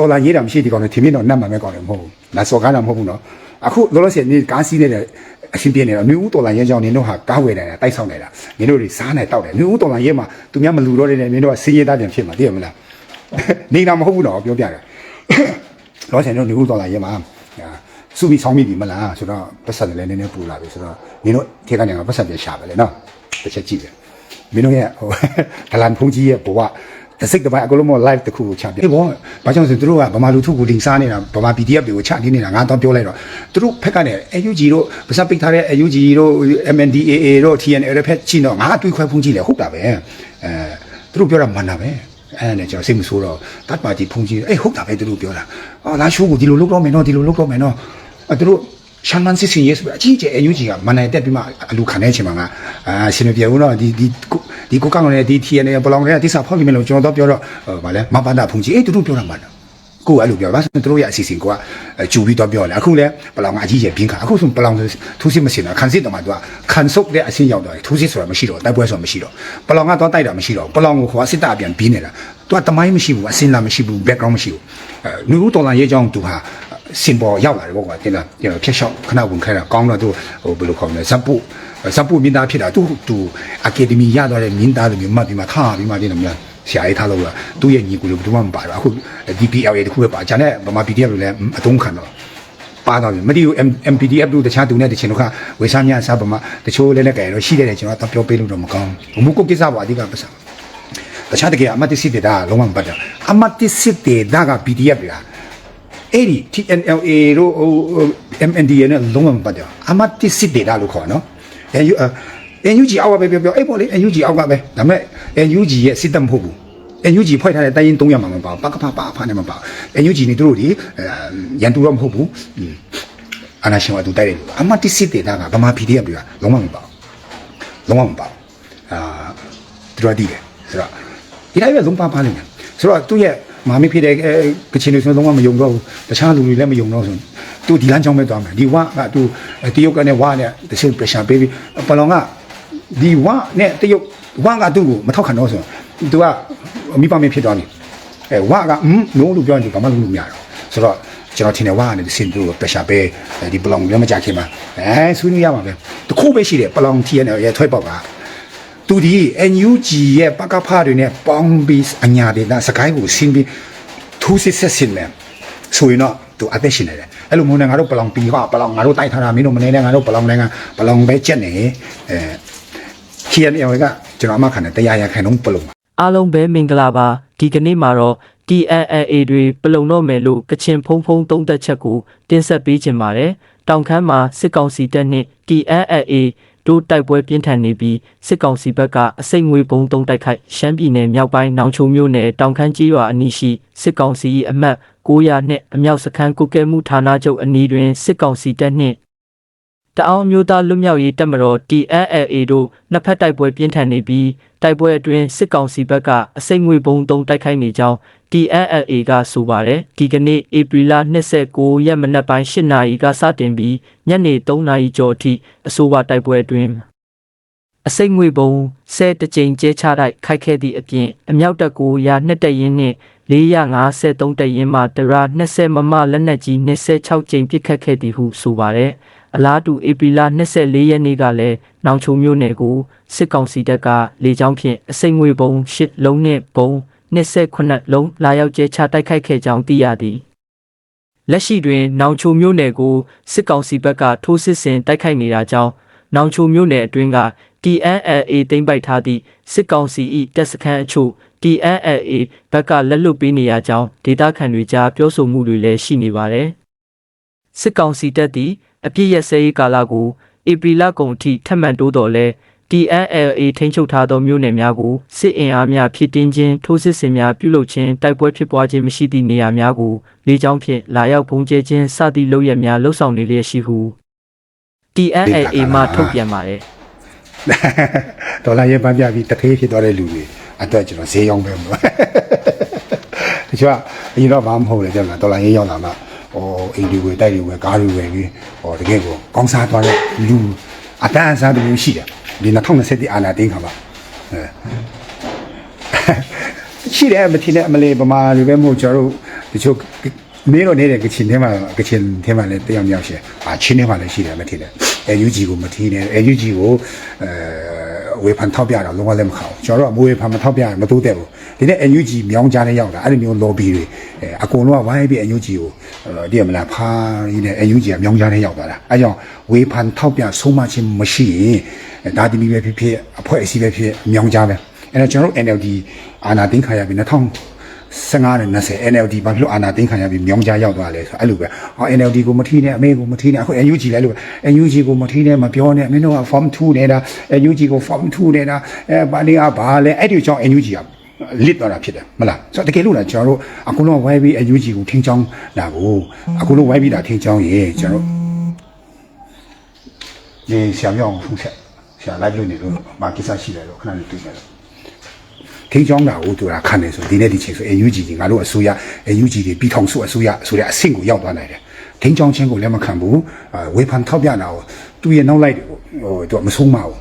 တော်လာရေးတာမရှိဒီကောင်နဲ့ထင်မြင်တော့နတ်မှန်ပဲကောင်တယ်မဟုတ်ဘူး။နာစော်ကားတာမဟုတ်ဘူးနော်။အခုလောလောဆယ်နေကားစီးနေတဲ့အရှင်ပြနေတော့မျိုးဦးတော်လာရဲကြောင့်နင်တို့ဟာကားဝယ်နေတာတိုက်ဆောင်နေတာနင်တို့တွေစားနေတောက်တယ်မျိုးဦးတော်လာရဲမှာသူများမလူတော့တဲ့နင်တို့ကစင်းရဲသားပြန်ဖြစ်မှာသိရမလား။နေတာမဟုတ်ဘူးတော့ပြောပြတယ်။လောဆယ်တို့မျိုးဦးတော်လာရဲမှာစုပြီးဆောင်းမိပြီမလားဆိုတော့ပတ်စံလည်းနည်းနည်းပူလာပြီဆိုတော့နင်တို့ထေကနေကပတ်စံပြန်ရှာပဲလေနော်။တစ်ချက်ကြည့်တယ်မင်းတို့ရဲ့ဟိုဒလန်ဖုန်ကြီးရဲ့ဘဝ တစိတ်တစ်ပိုင်းအကုန်လုံးမ live တစ်ခုကိုချပြတယ်ဘောဘာကြောင့်ဆိုသူတို့ကဗမာလူထုကိုတင်စားနေတာဗမာ PDF တွေကိုချနေနေတာငါတော့ပြောလိုက်တော့သူတို့ဖက်ကနေ AUG တို့ဗစပိတ်ထားတဲ့ AUG တို့ MNDAA တို့ TNL ဖက်ချိတော့ငါအတွေးခွဲဖုန်ကြီးလေဟုတ်တာပဲအဲသူတို့ပြောတာမှန်တာပဲအဲ့နဲ့ကျွန်တော်စိတ်မဆိုးတော့တတ်ပါတီဖုန်ကြီးအေးဟုတ်တာပဲသူတို့ပြောတာအော်လာရှိုးကိုဒီလိုလုပ်တော့မယ်နော်ဒီလိုလုပ်တော့မယ်နော်အဲသူတို့ရှမ်းမန်စစ်စင်ရေးဆိုပြီးအကြီးကျယ် AUG ကမန်နိုင်တက်ပြီးမှအလူခံနေချင်မှာငါအာရှင်မပြေဘူးနော်ဒီဒီ ဒီကိုကောင်နဲ့ဒီ TNA ဘလောင်တွေကတိစာဖောက်ပြီးမလို့ကျွန်တော်တော့ပြောတော့ဟိုဗာလဲမဘာနာဖုန်ကြီးအေးသူတို့ပြောတာမှန်တယ်ကိုအဲ့လိုပြောပါစသူတို့ရဲ့အစီအစဉ်ကကျူပြီးတော့ပြောတယ်အခုလဲဘလောင်ကအကြီးကျယ်ပြင်းခါအခုဆိုဘလောင်ထူးစစ်မစင်တာခံစစ်တော့မှသူကခံဆုပ်တဲ့အဆင့်ရောက်တော့ထူးစစ်ဆိုတာမရှိတော့တိုက်ပွဲဆိုတာမရှိတော့ဘလောင်ကတော့တိုက်တာမရှိတော့ဘလောင်ကိုခေါ်စစ်တပ်ပြန်ပြီးနေတာသူကတမိုင်းမရှိဘူးအစင်လာမရှိဘူး background မရှိဘူးအဲနူးတော်လာရေးကြောင်းသူဟာစင်ပေါ်ရောက်လာတယ်ပေါ့ကွာတင်လားကျွန်တော်ဖြတ်လျှောက်ခဏဝင်ခဲတာကောင်းတော့သူဟိုဘယ်လိုခေါ်မလဲဇပ်ပု ဇပ်ပုမင်းသားဖြစ်တာသူသူအကယ်ဒမီရသွားတဲ့မင်းသားတွေမှတ်ပြီးမှထားပြီးမှတင်တယ်များဆရာကြီးထားလို့ကသူ့ရဲ့ညီကိုလိုဘယ်သူမှမပါတော့အခု DPL ရဲ့တခုပဲပါဂျာနဲ့ဗမာ PDF တွေလည်းအတုံးခံတော့ပါတော့ပြီမတိဘူး MPDF တို့တခြားသူနဲ့တချင်တို့ကဝေစားမြစားဗမာတချို့လည်းလည်းကြရတော့ရှိတယ်ကျွန်တော်တော့ပြောပေးလို့တော့မကောင်းဘူးဘုံကုတ်ကိစ္စပါအဓိကပတ်စံတခြားတကယ်အမတ်တစ်စစ်တေတာလုံးဝမပတ်တာအမတ်တစ်စစ်တေတာက PDF တွေကအဲ့ဒီ TNLA တို့ဟို MNDA နဲ့လုံးဝမပတ်ကြအမတ်တစ်စစ်တေတာလို့ခေါ်နော် အဲယူအန်ယူဂျီအောက်ကပဲပြောပြောအဲ့ပေါ့လေအန်ယူဂျီအောက်ကပဲဒါပေမဲ့အန်ယူဂျီရဲ့စစ်တပ်မဟုတ်ဘူးအန်ယူဂျီဖွဲ့ထားတဲ့တိုင်းရင်300မှာမပါဘူးပကဖပါဖာနဲ့မပါဘူးအန်ယူဂျီနေတို့တွေရန်သူတော့မဟုတ်ဘူးအနာရှင်ဝတူတိုက်တယ်အမတ်တစ်စစ်တေတာကဗမာ PDF တွေကလုံးဝမပါဘူးလုံးဝမပါဘူးအာသူတို့တည်တယ်ဆိုတော့ဒီတိုင်းပဲလုံးပါပါလိမ့်မယ်ဆိုတော့သူ့ရဲ့ မာမီဖြစ်တဲ့ကချင်လူဆိုလုံးဝမယုံတော့ဘူးတခြားလူတွေလည်းမယုံတော့ဆိုသူဒီလမ်းကြောင်းပဲသွားမယ်ဒီဝကသူတရုတ်ကနဲ့ဝနဲ့တချို့ pressure ပေးပြီးပလောင်ကဒီဝနဲ့တရုတ်ဝကသူ့ကိုမထောက်ခံတော့ဆိုသူကမိဘမင်းဖြစ်သွားပြီအဲဝကဟမ်နိုးလို့ပြောရင်ဒီဘာမှလုပ်လို့မရတော့ဆိုတော့ကျွန်တော်ထင်တယ်ဝကနေစင်သူကို pressure ပေးဒီပလောင်လည်းမကြခင်မှာအဲဆွေးနွေးရမှာပဲတခုပဲရှိတယ်ပလောင် TNL ရဲ့ထွဲပေါက်က သူဒီ NUG ရဲ့ပကဖတွေနဲ့ပေါင်းပြီးအညာဒေတာစကိုင်းကိုဆင်းပြီးထူးစစ်ဆက်စင်မယ်ဆိုရင်တော့သူအသက်ရှင်နေတယ်အဲ့လိုမျိုးနဲ့ငါတို့ပလောင်ပြီးဟာပလောင်ငါတို့တိုက်ထားတာမင်းတို့မနေနဲ့ငါတို့ပလောင်နိုင်ငံပလောင်ပဲကြက်နေအဲ KNL ကကျွန်တော်အမခံတယ်တရားရခိုင်လုံးပလုံအားလုံးပဲမင်္ဂလာပါဒီကနေ့မှာတော့ TNLA တွေပလုံတော့မယ်လို့ကချင်ဖုံဖုံသုံးသက်ချက်ကိုတင်ဆက်ပေးခြင်းပါတယ်တောင်ခမ်းမှာစစ်ကောင်စီတပ်နှင့် TNLA တို့တိုက်ပွဲပြင်းထန်နေပြီးစစ်ကောင်စီဘက်ကအစိတ်ငွေပုံသုံးတိုက်ခိုက်ရှမ်းပြည်နယ်မြောက်ပိုင်းနောင်ချုံမြို့နယ်တောင်ခမ်းကြီးရွာအနီးရှိစစ်ကောင်စီ၏အမှတ်900နှင့်အမြောက်စခန်းကုကဲမှုဌာနချုပ်အနီးတွင်စစ်ကောင်စီတပ်နှင့် တအောင်မျိုးသားလွတ်မြောက်ရေးတပ်မတော် TNLA တို့နှစ်ဖက်တိုက်ပွဲပြင်းထန်နေပြီးတိုက်ပွဲအတွင်းစစ်ကောင်စီဘက်ကအစိမ့်ငွေပုံသုံးတိုက်ခိုက်နေကြောင်း TNLA ကဆိုပါတယ်ဒီကနေ့ဧပြီလ29ရက်မနက်ပိုင်း8နာရီကစတင်ပြီးညနေ3နာရီကျော်အထိအဆိုပါတိုက်ပွဲအတွင်းအစိမ့်ငွေပုံဆဲတကြိမ်ကျဲချတိုက်ခိုက်ခဲ့သည့်အပြင်အမြောက်တပ်ကိုရာနှစ်တက်ရင်းနှင့်453တက်ရင်မှတရာ20မမလက်နက်ကြီး26ကြိမ်ပစ်ခတ်ခဲ့သည်ဟုဆိုပါတယ်။ အလားတူဧပြီလ24ရက်နေ့ကလည်းနောင်ချုံမြို့နယ်ကိုစစ်ကောင်စီတပ်ကလေကြောင်းဖြင့်အစိမ့်ငွေပုံ10လုံးနှင့်ပုံ28လုံးလာရောက်ကျဲချတိုက်ခိုက်ခဲ့ကြောင်းသိရသည်။လက်ရှိတွင် နောင်ချုံမြို့နယ်ကိုစစ်ကောင်စီဘက်ကထိုးစစ်ဆင်တိုက်ခိုက်နေတာကြောင့်နောင်ချုံမြို့နယ်အတွင်းက TNLA သိမ်းပိုက်ထားသည့်စစ်ကောင်စီ၏တပ်စခန်းအချို့ TNLA ဘက်ကလက်လွတ်ပေးနေရကြောင်းဒေတာခန်တွေကြားပြောဆိုမှုတွေလည်းရှိနေပါတယ်။စစ်ကောင်စီတပ်သည် အပြစ်ရက်စဲရေးကာလကိုဧပြီလကုန်အထိထပ်မံတိုးတော်လဲ TNLA ထိန်းချုပ်ထားသောမြို့နယ်များကိုစစ်အင်အားများဖြစ်တင်းခြင်းထိုးစစ်ဆင်များပြုလုပ်ခြင်းတိုက်ပွဲဖြစ်ပွားခြင်းမရှိသည့်နေရာများကိုလေကြောင်းဖြင့်လာရောက်ပုံကျဲခြင်းစသည့်လုပ်ရများလှုပ်ဆောင်နေလျက်ရှိဟု TNLA မှထုတ်ပြန်ပါတယ်ဒေါ်လာရဲ့ပန်းပြပြီးတထေးဖြစ်သွားတဲ့လူတွေအတွက်ကျွန်တော်ဈေးရောင်းပဲမလို့တချို့ကအရင်တော့ဘာမှမဟုတ်လေကျွန်တော်ဒေါ်လာရေးရောက်လာမှ ဟိုအိမ်တွေဝယ်တိုက်တွေဝယ်ကားတွေဝယ်ပြီးဟိုတကယ်ကိုကောင်းစားသွားတဲ့လူအတန်းအစားတူမျိုးရှိတယ်ဒီ2020အာနာတင်းခါမှာအဲရှိတယ်မထင်တဲ့အမလေးဗမာတွေပဲမဟုတ်ကျွန်တော်တို့တချို့နေတော့နေတဲ့ကချင်ထဲမှာကချင်ထဲမှာလည်းတယောက်ယောက်ရှိတယ်အာချင်းထဲမှာလည်းရှိတယ်မထင်တယ် NUG ကိုမထီးနဲ့ NUG ကိုအဲ ဝေဖန်ထောက်ပြတာလုံးဝလည်းမခအောင်ကျွန်တော်တို့ကမဝေဖန်မထောက်ပြရင်မတိုးတဲ့ဘူးဒီနေ့ NUG မြောင်းကြားထဲရောက်တာအဲ့ဒီမျိုး lobby တွေအဲအကုန်လုံးကဝိုင်းပြီး NUG ကိုဒီမလားဖားရင်းနဲ့ NUG ကမြောင်းကြားထဲရောက်သွားတာအဲကြောင့်ဝေဖန်ထောက်ပြဆုံးမခြင်းမရှိရင်ဒါတမီပဲဖြစ်ဖြစ်အဖွဲ့အစည်းပဲဖြစ်မြောင်းကြားပဲအဲ့တော့ကျွန်တော်တို့ NLD အာဏာသိမ်းခါရပြီ2000 15နဲ့20 NLD ဘာဖြစ်လို့အာဏာသိမ်းခံရပြီးမြောင်းကြားရောက်သွားလဲဆိုအဲ့လိုပဲဟော NLD ကိုမထီးနဲ့အမေကိုမထီးနဲ့အခု NUG လဲလို့ NUG ကိုမထီးနဲ့မပြောနဲ့မင်းတို့က form 2နေတာ NUG ကို form 2နေတာအဲဘာနေကဘာလဲအဲ့ဒီကြောင့် NUG ကလစ်သွားတာဖြစ်တယ်မလားဆိုတော့တကယ်လို့လားကျွန်တော်တို့အခုလုံးဝိုင်းပြီး NUG ကိုထင်းချောင်းတာကိုအခုလုံးဝိုင်းပြီးတာထင်းချောင်းရေကျွန်တော်တို့ဒီဆရာမြောင်းဖုန်းဆက်ဆရာ live လုပ်နေလို့မာကိစ္စရှိတယ်လို့ခဏလေးတွေ့မယ်လို့ ထင်းချောင်းတာကိုသူကခံနေဆိုဒီနေ့ဒီချိန်ဆို AUG ကြီးငါတို့အစိုးရ AUG တွေပြီးထောင်စုအစိုးရဆိုတဲ့အဆင့်ကိုရောက်သွားနိုင်တယ်ထင်းချောင်းချင်းကိုလည်းမခံဘူးအဲဝေဖန်ထောက်ပြတာကိုသူရဲ့နောက်လိုက်တွေကိုဟိုသူကမဆုံးမဘူး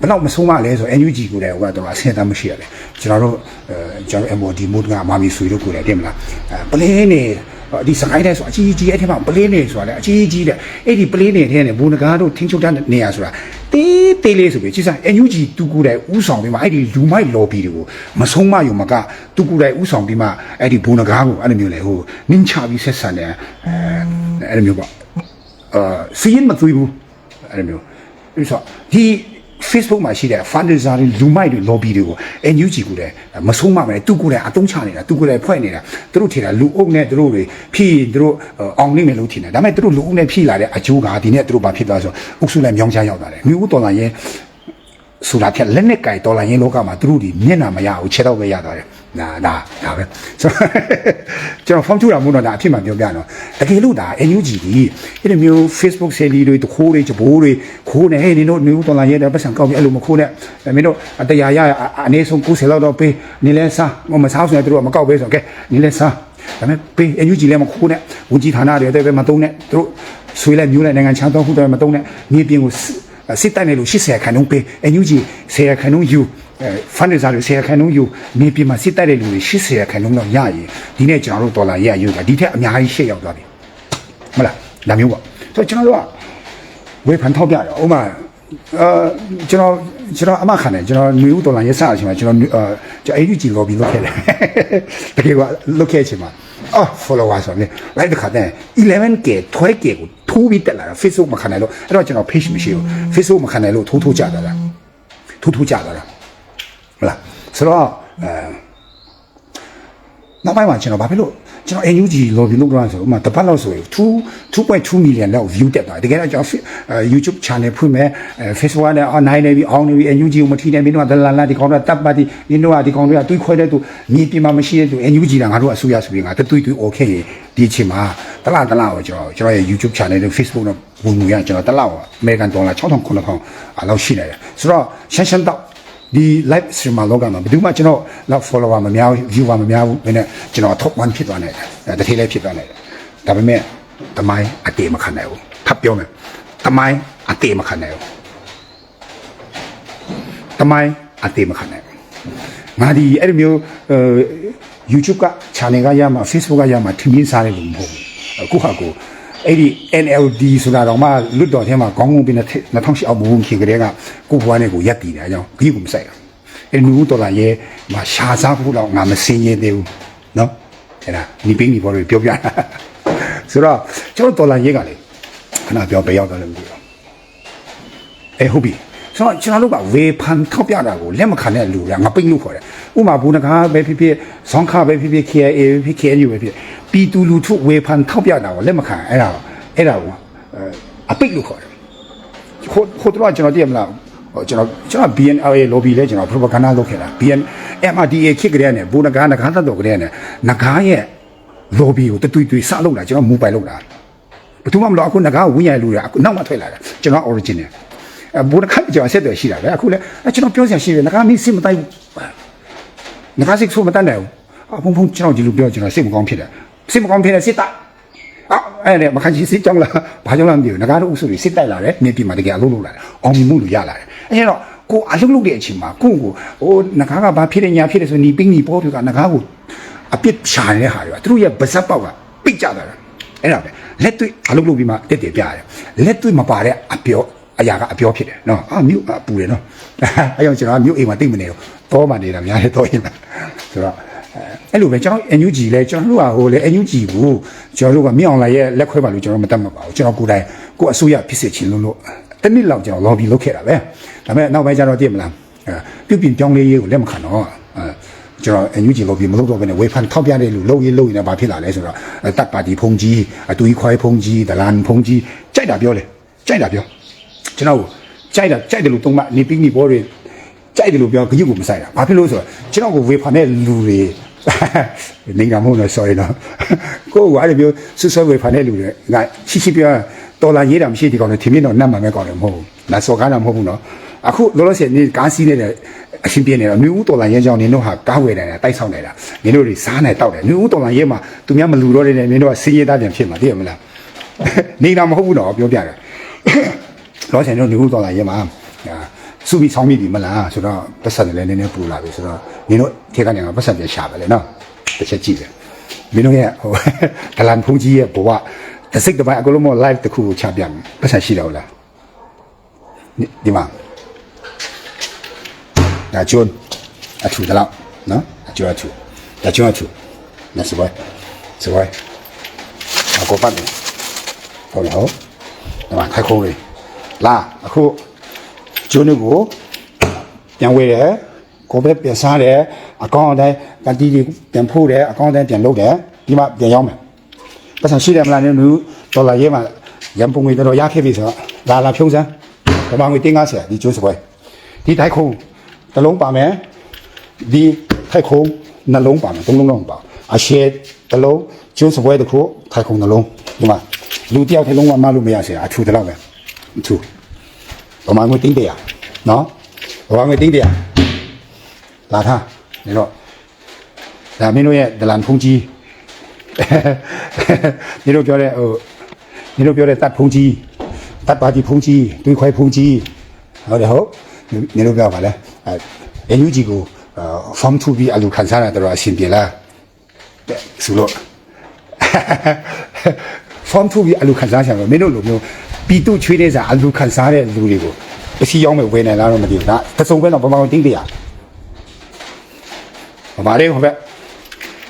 ဘယ်တော့မဆုံးမလဲဆို NUG ကိုလည်းဟိုကတော့အဆင့်အတန်းမရှိရတယ်ကျွန်တော်တို့အဲကျွန်တော် MOD mode ကမာမီဆွေတို့ကိုလည်းတင်မလားအဲပလင်းနေ ဒီစကိုင်းတဲ့ဆိုအကြီးကြီးအဲ့ထဲမှာပလင်းနေဆိုတာလေအကြီးကြီးတဲ့အဲ့ဒီပလင်းနေထဲနဲ့ဘူနဂါတို့ထင်းချုပ်တဲ့နေရာဆိုတာတေးတေးလေးဆိုပြီးကြည့်စမ်း NUG တူကူတဲ့ဥဆောင်ပြီးမှအဲ့ဒီလူမိုက် lobby တွေကိုမဆုံးမယုံမကတူကူတဲ့ဥဆောင်ပြီးမှအဲ့ဒီဘူနဂါကိုအဲ့လိုမျိုးလေဟိုနင်းချပြီးဆက်ဆံတယ်အဲအဲ့လိုမျိုးပေါ့အာစီရင်မသွေးဘူးအဲ့လိုမျိုးအဲ့ဆိုဒီ Facebook မှာရှိတဲ့ fundraiser တွေလူမိုက်တွေ lobby တွေကို NUG ကိုလည်းမဆုံးမမယ်သူကိုယ်လည်းအတုံးချနေတာသူကိုယ်လည်းဖွဲ့နေတာသူတို့ထင်တာလူအုပ်နဲ့သူတို့တွေဖြည့်သူတို့အောင်နိုင်မယ်လို့ထင်တယ်ဒါပေမဲ့သူတို့လူအုပ်နဲ့ဖြည့်လာတဲ့အကျိုးကဒီနေ့သူတို့ဘာဖြစ်သွားဆိုအုပ်စုလည်းမြောင်းချရောက်သွားတယ်မြို့ဦးတော်လာရင် ဆိုတာဖြတ်လက်နဲ့ကြိုင်တော်လာရင်လောကမှာသူတို့ဒီမျက်နှာမရဘူးခြေတော့ပဲရသွားတယ်ဒါဒါဒါပဲဆိုတော့ကျွန်တော် form ထူတာမို့တော့ဒါအဖြစ်မှပြောပြတော့တကယ်လို့ဒါ NUG ဒီအဲ့လိုမျိုး Facebook ဆယ်လီတွေတခိုးတွေကြဘိုးတွေခိုးနေဟဲ့နင်တို့မျိုးတော်လာရဲတဲ့ပတ်စံကောက်ပြီးအဲ့လိုမခိုးနဲ့မင်းတို့တရားရအနည်းဆုံး90လောက်တော့ပေးနေလဲစားမစားဆိုရင်တို့ကမကောက်ပဲဆိုတော့ကဲနေလဲစားဒါပေမဲ့ပေး NUG လည်းမခိုးနဲ့ဝန်ကြီးဌာနတွေတဲ့ပဲမတုံးနဲ့တို့ဆွေးလဲမျိုးလဲနိုင်ငံချမ်းတော်ခုတော့မတုံးနဲ့မြေပြင်ကို စစ်တိုက်နေလို့80ခန်းလုံးပေး NUG 10ခန်းလုံးယူအဲဖန်ဒစာတွေ10ခန်းလုံးယူမြေပြင်မှာစစ်တိုက်တဲ့လူတွေ80ခန်းလုံးတော့ရရင်ဒီနေ့ကျွန်တော်တို့ဒေါ်လာရယူတာဒီထက်အများကြီးရှေ့ရောက်သွားပြီမလားဒါမျိုးပေါ့ဆိုတော့ကျွန်တော်တို့ကဝေဖန်ထောက်ပြတော့ဥမာအာကျွန်တော်ကျွန်တော်အမခံတယ်ကျွန်တော်ຫນွေဦးဒေါ်လာရက်စအချိန်မှာကျွန်တော်အာကျွန်တော် AUG lobby လုပ်ခဲ့တယ်တကယ်ကလုပ်ခဲ့အချိန်မှာအော် follower ဆိုတော့ like တစ်ခါတည်း 11k 12k ကို ထိုးပြီးတက်လာတာ Facebook မခံနိုင်လို့အဲ့တော့ကျွန်တော် page မရှိဘူး Facebook မခံနိုင်လို့ထိုးထိုးကြတာလားထိုးထိုးကြတာလားဟုတ်လားဆိုတော့အဲနောက်ပိုင်းမှာကျွန်တော်ဘာဖြစ်လို့ ကျွန်တော် NUG lobby လုပ်တော့ဆိုတော့ဥမာတပတ်လောက်ဆိုရင်2 2.2 million လောက် view တက်သွားတယ်တကယ်တော့ကျွန်တော် YouTube channel ဖွင့်မယ် Facebook နဲ့ online နေပြီးအောင်နေပြီး NUG ကိုမထီးနေမင်းတို့ကဒလလာဒီကောင်တော့တပ်ပါတီမင်းတို့ကဒီကောင်တွေကတွေးခွဲတဲ့သူမြေပြင်မှာမရှိတဲ့သူ NUG တာငါတို့အစိုးရဆိုပြီးငါတွေးတွေး okay ဒီအချိန်မှာတလားတလားကိုကျွန်တော်ကျွန်တော်ရဲ့ YouTube channel နဲ့ Facebook နဲ့ဝင်ငွေရကျွန်တော်တလားကို American dollar 6000 9000အလောက်ရှိနေတယ်ဆိုတော့ရှမ်းရှမ်းတော့ ဒီ live stream မှာလောကမှာဘယ်သူမှကျွန်တော်လောက် follower မများဘူး viewer မများဘူးဘယ်နဲ့ကျွန်တော် top 1ဖြစ်သွားနိုင်တယ်တတိလေးဖြစ်သွားနိုင်တယ်ဒါပေမဲ့တမိုင်းအတေမခံနိုင်ဘူးထပ်ပြောမယ်တမိုင်းအတေမခံနိုင်ဘူးတမိုင်းအတေမခံနိုင်ဘူးငါဒီအဲ့လိုမျိုးအဲ YouTube က channel ကရမှာ Facebook ကရမှာထင်မြင်စားတယ်လို့မဟုတ်ဘူးအခုဟာကို အဲ့ဒီ NLD ဆိုတာတော့မှလွတ်တော်ထဲမှာခေါင်းငုံပြီး2008အောက်ဘုံခင်ကလေးကကိုဘွားနဲ့ကိုရက်တည်တယ်အကြောင်းကြီးကိုမဆိုင်ဘူးအဲ့နူးတော်လာရဲ့မှာရှာစားဖို့တော့ငါမစင်ရသေးဘူးเนาะအဲ့ဒါဒီပိနေဘောတွေပြောပြတာဆိုတော့ကျွန်တော်တော်လာရဲ့ကလေခဏပြောပေးရောက်တယ်လည်းမသိဘူးအဲဟုတ်ပြီဆိုတော့ကျွန်တော်တို့ကဝေဖန်ထောက်ပြတာကိုလက်မခံတဲ့လူတွေကငါပိတ်လို့ခေါ်တယ် ဥမာဘူနကားပဲဖြစ်ဖြစ်ဇွန်ခါပဲဖြစ်ဖြစ် KIA ပဲဖြစ် KNU ပဲဖြစ်ပီတူလူထုဝေဖန်ထောက်ပြတာကိုလက်မခံအဲ့ဒါအဲ့ဒါကိုအပိတ်လို့ခေါ်တယ်ဟိုဟိုတော့ကျွန်တော်တည်မလားဟိုကျွန်တော်ကျွန်တော် BNLA lobby လဲကျွန်တော် propaganda လုပ်ခဲ့တာ BN MRDA ခစ်ကြတဲ့နဲ့ဘူနကားနဂါသတ်တော်ကြတဲ့နဲ့နဂါရဲ့ lobby ကိုတသွေးသွေးစလုပ်လာကျွန်တော်မူပိုင်လုပ်တာဘယ်သူမှမလို့အခုနဂါဝင်းရလူတွေအခုနောက်မှထွက်လာတယ်ကျွန်တော် original အဲဘူနခတ်ကျွန်တော်ဆက်တယ်ရှိတာပဲအခုလဲကျွန်တော်ပြောစရာရှိတယ်ငါမင်းစစ်မတိုက်ဘူး ငါစစ်ဆိုမတတ်နိုင်ဘူးအဖုံဖုံကျွန်တော်ဒီလိုပြောကျွန်တော်စိတ်မကောင်းဖြစ်တယ်စိတ်မကောင်းဖြစ်တဲ့စစ်တိုက်အော်အဲ့ဒါမခန့်ကြီးစစ်ကြောင်းလားဘာကြောင့်လဲမသိဘူးငါတို့ဥစုတွေစစ်တိုက်လာတယ်မြေပြင်မှာတကယ်အလုပ်လုပ်လာတယ်အောင်မြင်မှုလို့ရလာတယ်အဲ့တော့ကိုအလုပ်လုပ်တဲ့အချိန်မှာကိုကိုဟိုငါကဘာဖြစ်နေညာဖြစ်နေဆိုနီပင်းနီပေါ်တွေကငါကိုအပြစ်ရှာနေတဲ့ဟာတွေကသူတို့ရဲ့ဗဇက်ပေါက်ကပိတ်ကြတာအဲ့ဒါပဲလက်တွေ့အလုပ်လုပ်ပြီးမှတက်တယ်ပြရတယ်လက်တွေ့မပါတဲ့အပြော အရာကအပြောဖြစ်တယ်နော်အာမြို့အပူတယ်နော်အဲ့ကြောင့်ကျွန်တော်ကမြို့အိမ်မှာတိတ်မနေတော့တော့မှနေတာများတယ်တော့ရင်ဆိုတော့အဲ့လိုပဲကျွန်တော် NUG လဲကျွန်တော်တို့ကဟိုလေ NUG ကိုကျွန်တော်တို့ကမြောင်လာရဲ့လက်ခွဲပါလို့ကျွန်တော်မတတ်မှတ်ပါဘူးကျွန်တော်ကိုယ်တိုင်ကိုယ်အစိုးရဖြစ်စေချင်လို့လို့တနည်းလောက်ကျွန်တော် lobby လုပ်ခဲ့တာပဲဒါပေမဲ့နောက်ပိုင်းကျတော့သိမလားပြုပြင်ပြောင်းလဲရေးကိုလက်မခံတော့အဲကျွန်တော် NUG lobby မလုပ်တော့ဘဲနဲ့ဝေဖန်ထောက်ပြတဲ့လူလုပ်ရေးလုပ်ရင်လည်းဘာဖြစ်လာလဲဆိုတော့တပ်ပါတီဖုန်ကြီးအတူကြီးခွဲဖုန်ကြီးဒလန်ဖုန်ကြီးကြိုက်တာပြောလေကြိုက်တာပြော ကျွန်တော်ကြိုက်တာကြိုက်တယ်လို့သုံးမနေပြီးနေဘောတွေကြိုက်တယ်လို့ပြောခရုကိုမဆိုင်တာဘာဖြစ်လို့ဆိုတော့ကျွန်တော်ကိုဝေဖန်တဲ့လူတွေနေတာမဟုတ်တော့ sorry နော်ကိုကအဲ့လိုမျိုးဆွဆွဝေဖန်တဲ့လူတွေငါရှိရှိပြောတော်လာရေးတာမရှိဒီကောင်တွေထင်မြင်တော့နတ်မှန်ပဲကောင်တယ်မဟုတ်ဘူးနာစော်ကားတာမဟုတ်ဘူးနော်အခုလောလောဆယ်နေကားစီးနေတဲ့အရှင်ပြင်းနေတော့မျိုးဦးတော်လာရဲကြောင်နေတော့ဟာကားဝယ်နေတာတိုက်ဆောင်နေတာနင်တို့တွေစားနေတောက်တယ်မျိုးဦးတော်လာရဲမှာသူများမလူတော့တဲ့နင်တို့ကစင်းရဲသားပြန်ဖြစ်မှာသိရမလားနေတာမဟုတ်ဘူးနော်ပြောပြတယ် လောဆယ်တော့နေဦးတော်လာရဲမှာအာစုပြီးဆောင်းမိပြီမလားဆိုတော့ပတ်စံလည်းနည်းနည်းပူလာပြီဆိုတော့မင်းတို့ထေကနေကပတ်စံပြန်ရှာပဲလေနော်တစ်ချက်ကြည့်တယ်မင်းတို့ရဲ့ဟိုဒလန်ဖုန်ကြီးရဲ့ဘဝတစ်စိတ်တစ်ပိုင်းအကုန်လုံးမ live တစ်ခုကိုချပြမယ်ပတ်စံရှိတော့လားဒီဒီမှာဒါကျွန်းအထူတလောက်နော်အကျွန်းအထူဒါကျွန်းအထူနစ်စပွဲစပွဲအကောပတ်တယ်ဟုတ်လားဟုတ်ဒီမှာထိုက်ခုံးလေး လာအခုကျွန်းကိုပြန်ဝေးတယ်ကိုပဲပြန်စားတယ်အကောင့်အတိုင်းကတိတွေပြန်ဖို့တယ်အကောင့်အတိုင်းပြန်လုပ်တယ်ဒီမှာပြန်ရောက်မယ်ပတ်စံရှိတယ်မလားနင်တို့ဒေါ်လာရေးမှာရန်ပုံငွေတော်တော်ရခဲ့ပြီဆိုတော့လာလာဖြုံးစမ်းဗမာငွေ350ဒီကျွန်းစပွဲဒီထိုက်ခုံးတစ်လုံးပါမယ်ဒီထိုက်ခုံးနှလုံးပါမယ်သုံးလုံးလုံးပါအရှယ်တစ်လုံးကျွန်းစပွဲတစ်ခုထိုက်ခုံးနှလုံးဒီမှာလူတစ်ယောက်တစ်လုံးမှမလို့မရစေအထူတလောက်ပဲအထူ ဗမာငွေတင်းတရာနော်ဗမာငွေတင်းတရာလာထားနေတော့ဒါမင်းတို့ရဲ့ဒလန်ဖုန်ကြီးနေတို့ပြောတဲ့ဟိုနေတို့ပြောတဲ့တတ်ဖုန်ကြီးတတ်ပါတီဖုန်ကြီးတွေးခွဲဖုန်ကြီးဟုတ်တယ်ဟုတ်နေတို့ပြောပါလေအဲ NUG ကို form 2ပြီးအလူခံစားရတော့အရှင်ပြေလားဆိုလို့ form 2ပြီးအလူခံစားချင်တော့မင်းတို့လိုမျိုး ပီတုချွေးတဲ့စာအလူခံစားတဲ့လူတွေကိုပစီရောက်မဲ့ဝယ်နိုင်လားတော့မသိဘူးဒါသစုံပဲတော့ပမာတင်းတရာပမာလေးဟိုဘက်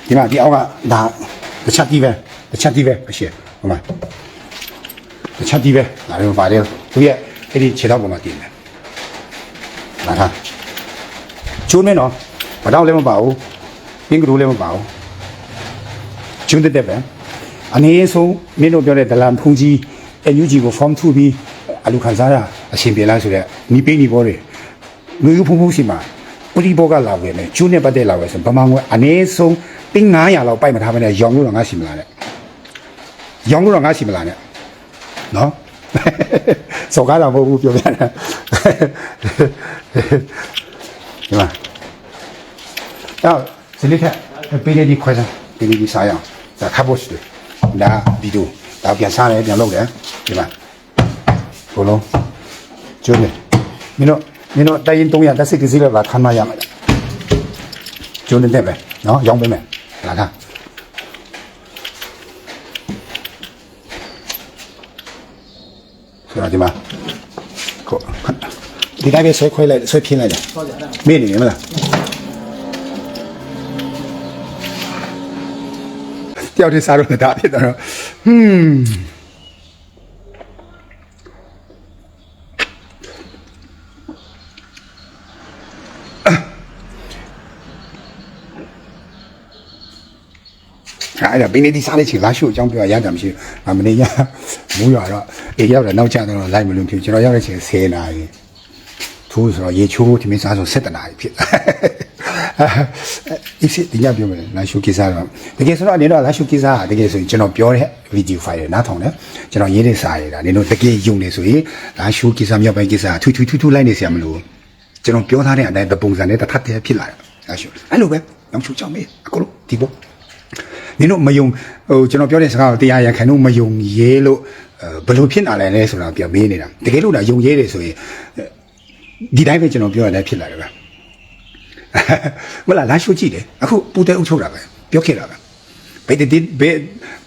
ဒီမှာဒီအောက်ကဒါတစ်ချက်တီးပဲတစ်ချက်တီးပဲအရှိဟိုမှာတစ်ချက်တီးပဲဒါလည်းပါတယ်သူရဲ့အဲ့ဒီခြေထောက်ပေါ်မှာတင်းတယ်လာထားကျိုးနေနော်ဘာတော့လည်းမပါဘူးပင်းကလေးလည်းမပါဘူးကျွန်းတက်တက်ပဲအနည်းဆုံးမင်းတို့ပြောတဲ့ဒလန်ဖုန်ကြီး အန်ယူဂျီကို form 2ပြီးအလူခံစားရအရှင်ပြေလားဆိုတဲ့နီးပိနီဘောတွေလူယူဖုန်ဖုန်စီမှာပရိဘောကလာဝယ်မယ်ကျွန်းနဲ့ပတ်သက်လာဝယ်ဆိုဗမာငွေအနည်းဆုံးတင်း900လောက်ပိုက်မထားမနဲ့ရောင်လို့တော့ငါရှိမလားတဲ့ရောင်လို့တော့ငါရှိမလားတဲ့နော်စော်ကားတော့မဟုတ်ဘူးပြောပြတာဒီမှာတော့ဒီလေးထက်ပေးတဲ့ဒီခွဲစမ်းပေးတဲ့ဒီစားရအောင်ဒါခပ်ဖို့ရှိတယ်ဒါဗီဒီယို ဒါပြန်စားတယ်ပြန်လုပ်တယ်ဒီမှာဘလုံးကျွန်းနေမင်းတို့မင်းတို့တိုင်းရင်300တက်စိတ်ကစီးလောက်လာခံမရမယ်ကျွန်းနေတဲ့ပဲနော်ရောင်းပေးမယ်လာခါဆိုတော့ဒီမှာကိုဒီတိုင်းပဲဆွဲခွဲလိုက်ဆွဲပြင်းလိုက်တယ်မင်းနေမလား တယောက်တည်းစားတော့ဒါဖြစ်တော့ဟွန်းအဲ့ဒါဘင်းနေဒီစားလေးချင်လာရှို့အကြောင်းပြောရရတာမရှိဘူးမနေ့ကမူးရတော့အေးရောက်တော့နောက်ကျတော့လိုက်မလို့ဖြစ်ကျွန်တော်ရောက်တဲ့ချိန်10နာရီထိုးဆိုတော့ရေချိုးဒီမင်းစားဆို7နာရီဖြစ် ဒီစစ်ဒီညပြောမယ်လာရှို့ကိစ္စတော့တကယ်ဆိုတော့အနေတော့လာရှို့ကိစ္စကတကယ်ဆိုရင်ကျွန်တော်ပြောတဲ့ဗီဒီယိုဖိုင်တွေနားထောင်တယ်ကျွန်တော်ရေးတဲ့စာတွေဒါနေတော့တကယ်ယုံနေဆိုရင်လာရှို့ကိစ္စမြောက်ပိုင်းကိစ္စထူးထူးထူးထူးလိုက်နေစရာမလိုဘူးကျွန်တော်ပြောထားတဲ့အတိုင်းပုံစံနဲ့တစ်ထပ်တည်းဖြစ်လာတယ်လာရှို့အဲ့လိုပဲနောက်ချိုးကြောက်မေးအကုန်လုံးဒီပေါ့နင်တို့မယုံဟိုကျွန်တော်ပြောတဲ့စကားကိုတရားရခံတို့မယုံရဲလို့အဲဘယ်လိုဖြစ်လာလဲလဲဆိုတာပြောမေးနေတာတကယ်လို့လားယုံရဲတယ်ဆိုရင်ဒီတိုင်းပဲကျွန်တော်ပြောရလဲဖြစ်လာတယ်ဗျ မလားလာရှိုးကြည့်တယ်အခုပူတဲ့အုပ်ချုပ်တာပဲပြောခဲ့တာပဲဘယ်ဒီဘယ်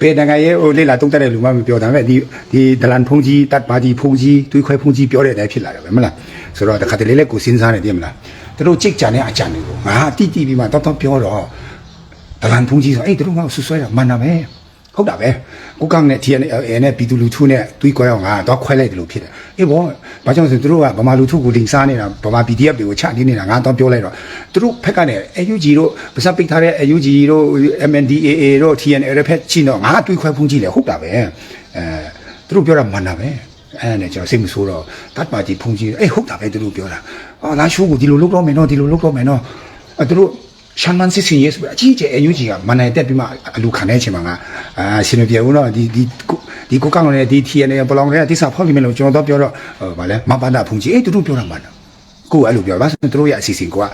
ဘယ်နိုင်ငံရဲ့ဟိုလေလာတုံးတက်တဲ့လူမှမပြောတာပဲဒီဒီဒလန်ဖုန်ကြီးတတ်ပါတီဖုန်ကြီးတွေးခွဲဖုန်ကြီးပြောတဲ့အတိုင်းဖြစ်လာတယ်ပဲမလားဆိုတော့တခါတလေလေကိုစဉ်းစားနေတယ်မလားသူတို့ကြိတ်ကြံတဲ့အကြံတွေကိုငါတိတိပြီးမှတော့တော့ပြောတော့ဒလန်ဖုန်ကြီးဆိုအဲ့တို့ငါ့ကိုဆွဆွဲတာမှန်တာပဲ ဟုတ်တာပဲကိုကောင်နဲ့ TNA နဲ့ပြည်သူလူထုနဲ့တွေးကြအောင်ငါတော့ခွဲလိုက်တယ်လို့ဖြစ်တယ်အေးဘောဘာကြောင့်လဲဆိုသူတို့ကဗမာလူထုကိုတင်စားနေတာဗမာ PDF တွေကိုချနေနေတာငါတော့ပြောလိုက်တော့သူတို့ဖက်ကနေ AUG တို့ဗစပိတ်ထားတဲ့ AUG တို့ MNDAA တို့ TNA တွေဖက်ချင်းတော့ငါတွေးခွဲဖုန်ကြီးလေဟုတ်တာပဲအဲသူတို့ပြောတာမှန်တာပဲအဲ့နဲ့ကျွန်တော်စိတ်မဆိုးတော့တတ်ပါကြီးဖုန်ကြီးအေးဟုတ်တာပဲသူတို့ပြောတာအော်လာရှိုးကိုဒီလိုလုပ်တော့မယ်နော်ဒီလိုလုပ်တော့မယ်နော်အဲသူတို့ ရှမ်းမန်စစ်စင်ရေးဆိုပြီးအကြီးကျယ်အယူကြီးကမနိုင်တက်ပြီးမှအလူခံတဲ့အချိန်မှာငါအာရှင်မပြေဘူးတော့ဒီဒီကိုဒီကိုကောင်းနေတဲ့ဒီ TN နဲ့ဘလောင်တဲ့တိစာဖောက်လိမ့်မယ်လို့ကျွန်တော်တော့ပြောတော့ဟိုဗာလဲမပန္ဒဖုန်ကြီးအေးသူတို့ပြောတာမှန်တယ်ကိုအဲ့လိုပြောပါဆိုသူတို့ရဲ့အစီအစဉ်ကိုက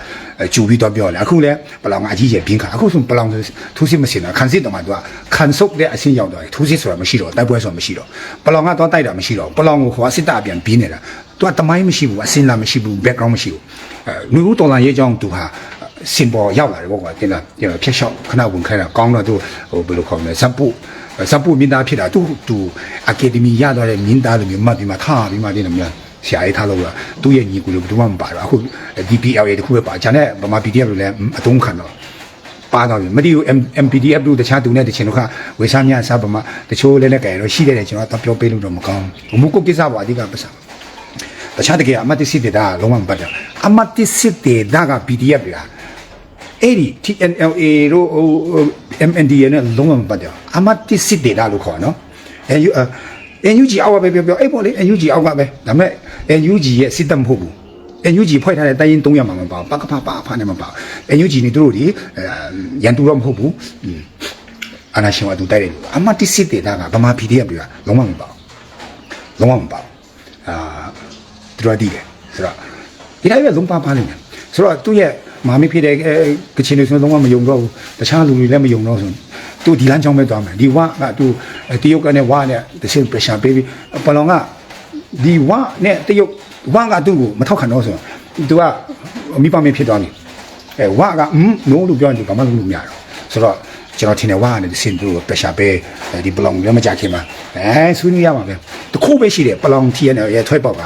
ဂျူပြီးတော့ပြောတယ်အခုလဲဘလောင်ကအကြီးကျယ်ပြင်းခါအခုဆိုဘလောင်ထိုးစစ်မစင်တာခန်းစစ်တော့မှသူကခန်းဆုပ်တဲ့အဆင့်ရောက်တော့ထိုးစစ်ဆိုတာမရှိတော့တိုက်ပွဲဆိုတာမရှိတော့ဘလောင်ကတော့တိုက်တာမရှိတော့ဘလောင်ကိုဟိုကစစ်တပ်ပြန်ပြီးနေတာသူကတမိုင်းမရှိဘူးအစင်လာမရှိဘူး background မရှိဘူးအဲလူဦးတော်လာရေးကြောင်းသူဟာ စင်ပေါ်ရောက်လာတယ်ပေါ့ကွာတင်လာကျွန်တော်ဖြတ်လျှောက်ခဏဝင်ခိုင်းတာကောင်းတော့သူဟိုဘယ်လိုခေါ်မလဲဇပ်ပုဇပ်ပုမင်းသားဖြစ်တာသူသူအကယ်ဒမီရသွားတဲ့မင်းသားလိုမျိုးမှတ်ပြီးမှထားပြီးမှတင်တယ်မြန်ဆရာကြီးထားလို့ကသူ့ရဲ့ညီကိုလိုဘယ်သူမှမပါတော့အခု DPL ရဲ့တခုပဲပါဂျာနဲ့ဗမာ PDF လိုလည်းအတုံးခံတော့ပါတော့ပြီမတီးဘူး MPDF တို့တခြားသူနဲ့တချင်တို့ကဝေစားမြစားဗမာတချို့လည်းလည်းကြရတော့ရှိတယ်ကျွန်တော်တော့ပြောပေးလို့တော့မကောင်းဘူးဘုမှုကုတ်ကိစ္စပါအဓိကပတ်စံတခြားတကယ်အမတ်တစ်စစ်တေတာလုံးဝမပတ်တယ်အမတ်တစ်စစ်တေတာက PDF တွေက အဲ့ဒီ TNLA တို့ဟို MNDA နဲ့လုံးဝမပတ်ကြဘူးအမတ်တစ်စစ်ဒေတာလို့ခေါ်နော်အဲယူအ NUG အောက်ကပဲပြောပြောအဲ့ပေါ့လေ NUG အောက်ကပဲဒါပေမဲ့ NUG ရဲ့စစ်တပ်မဟုတ်ဘူး NUG ဖွဲ့ထားတဲ့တိုင်းရင်300မှာမပါဘူးပကဖပါဖာနဲ့မပါဘူး NUG နေတို့တွေရန်တူတော့မဟုတ်ဘူးအနာရှင်ဝတူတိုက်တယ်အမတ်တစ်စစ်ဒေတာကဗမာ PDF တွေကလုံးဝမပါဘူးလုံးဝမပါဘူးအာသူတို့ကတည်တယ်ဆိုတော့ဒီတိုင်းပဲလုံးပါပါနေတယ်ဆိုတော့သူ့ရဲ့ မာမိဖြစ်တဲ့ကချင်တွေဆိုလုံးဝမယုံတော့ဘူးတခြားလူတွေလည်းမယုံတော့ဆိုသူဒီလမ်းကြောင်းပဲသွားမယ်ဒီဝကသူတရုတ်ကနဲ့ဝနဲ့တစ်စင် pressure ပေးပြီးပလောင်ကဒီဝနဲ့တရုတ်ဝကသူ့ကိုမထောက်ခံတော့ဆိုသူကမိပါမဖြစ်သွားပြီအဲဝကอืม no လို့ပြောရင်ဘာမှလုပ်လို့မရတော့ဆိုတော့ကျွန်တော်ထင်တယ်ဝကနေတစ်စင်သူ့ကို pressure ပေးဒီပလောင်လည်းမကြခင်မှာအဲဆွေးနွေးရမှာပဲတခုပဲရှိတယ်ပလောင် TNL ရဲ့ထွက်ပေါက်က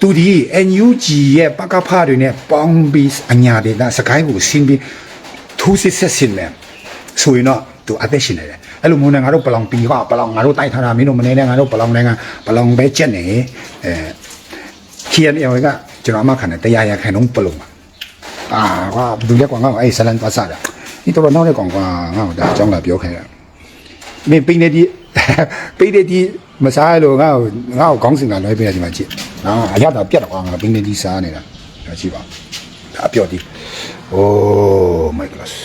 သူဒီ NUG ရဲ့ပကဖတွေနဲ့ပေါင်းပြီးအညာဒေတာစကိုင်းကိုဆင်းပြီးထူးစစ်ဆက်စင်တယ်ဆိုရင်တော့သူအသက်ရှင်နေတယ်အဲ့လိုမျိုးနဲ့ငါတို့ပလောင်ပြီးကပလောင်ငါတို့တိုက်ထားတာမင်းတို့မနေနဲ့ငါတို့ပလောင်နိုင်ငံပလောင်ပဲကြက်နေအဲ KNL ကကျွန်တော်အမခံတယ်တရားရခိုင်တော့ပလုံပါအာကွာဘယ်သူလဲကွာငါ့ကိုအဲ့ဆလန်သွားစားတာဒီတော့နောက်တဲ့ကောင်ကွာငါ့ကိုဒါအကြောင်းလာပြောခိုင်းတာမင်းပိနေဒီပိနေဒီ မစားလို့ငါ့ကိုငါ့ကိုခေါင်းစဉ်ကလွှဲပေးရဒီမှာကြည့်အာအရသာပြတ်တော့ကွာငါပိနေဒီစားနေတာဒါကြည့်ပါဒါပြောဒီ Oh my gosh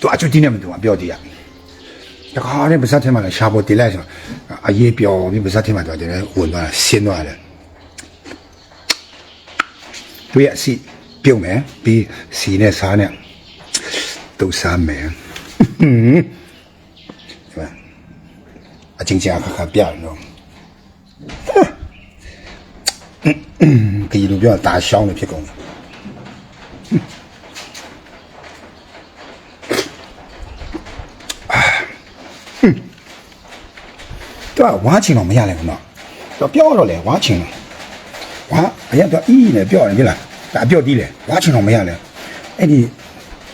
သူအချွတ်တင်းနေမှသူကပြောတည်ရတခါနဲ့ပါဇက်ထဲမှာလည်းရှာပေါ်တင်လိုက်ဆိုအရေးပြောပြီးပါဇက်ထဲမှာတော့တယ်ဝင်သွားဆင်းသွားတယ် သူရဲ့အစီပြုံးမယ်ပြီးစီနဲ့စားနဲ့သူစားမယ်ဟွန်းအချင်းချင်းအခါခါပြရတော့ဒီလိုပြောတာရှောင်းနေဖြစ်ကုန်တယ်သူကဝါချင်တော့မရလဲဘူးနော်သူပြောတော့လေဝါချင်တယ်ဝါအရင်တော့အီးနဲ့ပြောတယ်ကြလား ဒါပြောတီးလေဝါချင်တော့မရလဲအဲ့ဒီ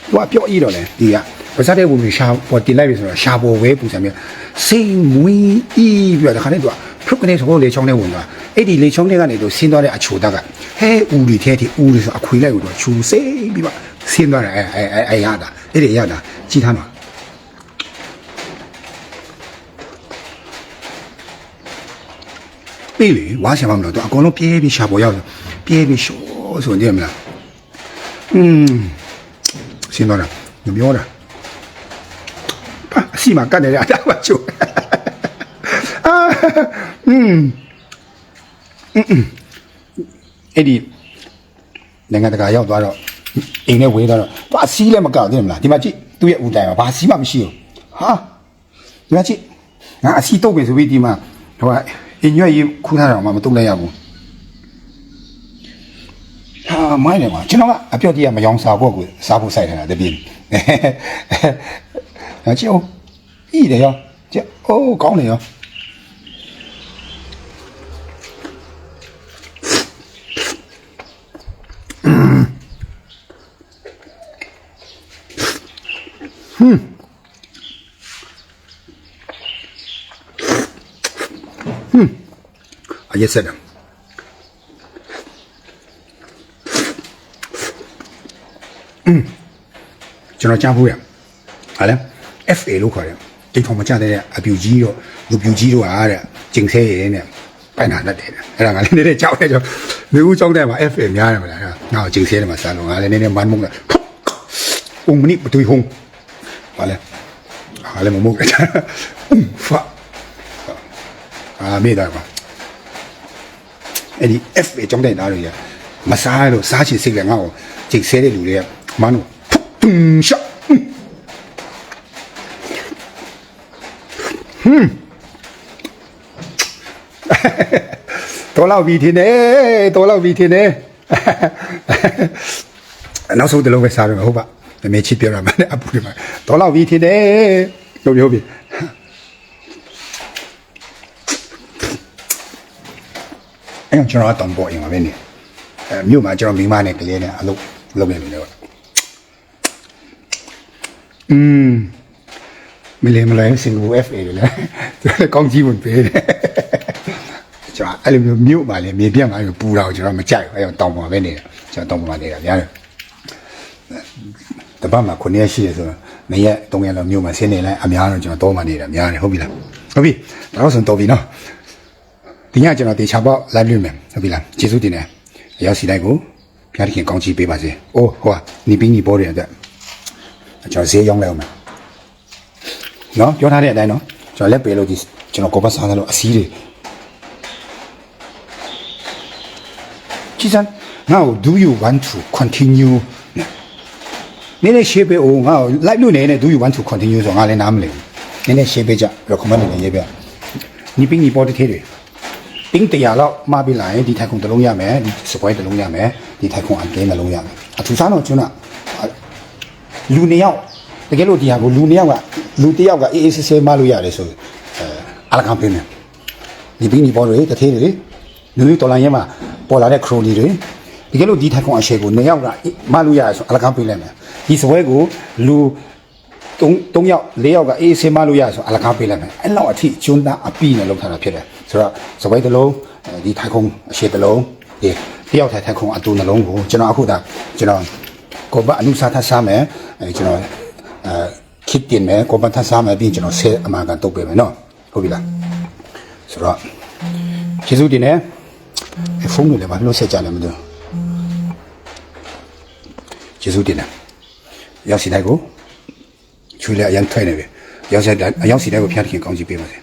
သူကပြောအီးတော့လေဒီကပါစားတဲ့ဘူရှာပေါ်တင်လိုက်ပြီဆိုတော့ရှာပေါ်ဝဲပူစံမျိုးစိန်မွေးအီးပြီးတော့ခါနဲ့သူကဖုတ်ကနေဆိုလေချောင်းနဲ့ဝင်သွားအဲ့ဒီလေချောင်းတွေကနေတော့ဆင်းသွားတဲ့အချိုတက်ကဟဲဦးတွေထဲထိဦးတွေဆိုအခွေလိုက်လို့တော့ချူစိမ့်ပြီးမှဆင်းသွားတယ်အဲအဲအဲရတာအဲ့ဒီရတာကြည်ထားမှာပြေးလေဝါရှာမမလို့သူအကုန်လုံးပြေးပြီးရှာပေါ်ရောက်တယ်ပြေးပြီးရှိုး ဆိုနေမလားอืมရှင်းတော့လားမပြောတာပါအစီမကတ်နေရတာပါချိုးအာอืมအဲ့ဒီနိုင်ငံတကာရောက်သွားတော့အိမ်နဲ့ဝေးသွားတော့သူအစီးလည်းမကောက်သေးဘူးမလားဒီမှာကြည့်သူ့ရဲ့ဦးတိုင်မှာဘာစီးမှမရှိဘူးဟာဒီမှာကြည့်ငါအစီးတုတ်ပြီဆိုပြီးဒီမှာဟိုက အင်ရွက်ကြီးခူးထားတာမှမတုံးလိုက်ရဘူးဟာ မိုင်းတယ်မှာကျွန်တော်ကအပြော့ကြီးကမယောင်စားဖို့ကိုစားဖို့စိုက်နေတာတပြင်းဟာကြည့်အောင်ဤတယ်ရောကြည့်အိုးကောင်းတယ်ရောအရက်ဆက်တယ် ကျွန်တော်ကြားဖို့ရဟာလဲ FA လို့ခေါ်တယ်တိတ်ထောင်မကြတဲ့အပြူကြီးတော့လူပြူကြီးတော့အားတဲ့ကျင်ဆဲရဲနဲ့ပိုင်နာတတ်တယ်အဲ့ဒါငါလည်းနည်းနည်းကြောက်တယ်ကျွန်တော်မျိုးဦးကြောက်တယ်မှာ FA များတယ်မလားငါ့ကိုကျင်ဆဲတယ်မှာစားလို့ငါလည်းနည်းနည်းမန်းမုန်းတယ်ဦးမနိဘတွေ့ဟုံးဟာလဲဟာလဲမမုန်းတယ်အုံဖာအာမေးတာပါအဲ့ဒီ F အကြောင်းတဲ့သားတွေကမစားလို့စားချင်စိတ်ကငါ့ကိုဂျိတ်ဆဲတဲ့လူတွေက မန်းတို့ဖုတ်တုံရှော့ဟွန်းတော်လောက်ပြီထင်တယ်တော်လောက်ပြီထင်တယ်နောက်ဆုံးတစ်လုံးပဲစားရမှာဟုတ်ပါမမေချစ်ပြောရမှာအပူတွေမှာတော်လောက်ပြီထင်တယ်လို့ပြောပြီအဲ့တော့ကျွန်တော်ကတောင်ပေါ်အိမ်မှာပဲနေအဲမြို့မှာကျွန်တော်မိမနဲ့ကလေးနဲ့အလုပ်လုပ်နေတယ်ပေါ့ อืมမလေးမလေးစင်ကာပူ FA လေလေသူလည်းကောင်းကြီးဝင်ပေးတယ်ကျွန်တော်အဲ့လိုမျိုးမြို့မှာလေမြေပြတ်မှာပူတာကိုကျွန်တော်မကြိုက်ဘူးအဲ့တော့တောင်ပေါ်ပဲနေတယ်ကျွန်တော်တောင်ပေါ်မှာနေတာများတယ်တပတ်မှာ9ရက်ရှိရဆိုတော့မရက်3ရက်လောက်မြို့မှာဆင်းနေလိုက်အများတော့ကျွန်တော်တော့မှနေတာများတယ်ဟုတ်ပြီလားဟုတ်ပြီတော့ဆိုတော့ပြီနော်ဒီညကျွန်တော်တေချာပေါက် live လုပ်မယ်ဟုတ်ပြီလားကျေးဇူးတင်တယ်အရောက်စီတိုင်းကိုဖျားသခင်ကောင်းချီးပေးပါစေ။အိုးဟိုကနေပင်းကြီးပေါ်တဲ့အတွက် ကျွန်တော်ဈေးရောက်လိုက်အောင်မယ်။နော်ပြောထားတဲ့အတိုင်းနော်ကျွန်တော်လက်ပေလို့ဒီကျွန်တော်ကောပတ်စားတယ်လို့အစည်းတွေကြည်စမ်း now do you want to continue နည်းနည်းရှေ့ပေးအောင်ငါ့ကို live လုပ်နေနေ do you want to continue ဆိုတော့ငါလည်းနားမလည်ဘူးနည်းနည်းရှေ့ပေးကြ recommend နေရေးပြနီပင်းကြီးပေါ်တဲ့ထဲတွေတင်းတရာလောက်မှားပြီးလာရင်ဒီထိုင်ခုံတစ်လုံးရမယ်ဒီစပွဲတစ်လုံးရမယ်ဒီထိုင်ခုံအကင်းတစ်လုံးရမယ်အထူးစားတော့ကျွန်းက လူနှစ်ယောက်တကယ်လို့ဒီဟာကိုလူနှစ်ယောက်ကလူတစ်ယောက်ကအေးအေးဆေးဆေးမလို့ရတယ်ဆိုအဲအလကံပေးမယ်ဒီဘင်းဒီဘောတွေတထေးတွေလူမျိုးတော်လိုင်းရဲမှာပေါ်လာတဲ့ခရိုနီတွေတကယ်လို့ဒီထိုင်ခုံအရှေ့ကိုနှစ်ယောက်ကမလို့ရတယ်ဆိုအလကံပေးလိုက်မယ်ဒီစပွဲကိုလူတုံးတုံးယောက်လေးယောက်ကအေးဆေးမလို့ရဆိုအလကားပေးလိုက်မယ်အဲ့လောက်အထိကျွန်းသားအပီနဲ့လောက်ထားတာဖြစ်တယ်ဆိုတော့စပွဲတစ်လုံးအဲဒီထိုင်ခုံအရှိတစ်လုံးဒီတယောက်ထိုင်ထိုင်ခုံအတူနှလုံးကိုကျွန်တော်အခုဒါကျွန်တော် ကိုဘအနုစာထစားမယ်အဲကျွန်တော်အဲခစ်တင်မယ်ကိုဘထစားမယ်ပြီးကျွန်တော်ဆဲအမှန်ကန်တုတ်ပေးမယ်နော်ဟုတ်ပြီလားဆိုတော့ကျေးဇူးတင်တယ်ဖုန်းတွေလည်းဘာလို့ဆက်ကြလဲမသိဘူးကျေးဇူးတင်တယ်ရောက်စီတိုင်းကိုချွေးလည်းအရင်ထွက်နေပြီရောက်စီတိုင်းအရောက်စီတိုင်းကိုဖျားတခင်ကောင်းချီးပေးပါစေ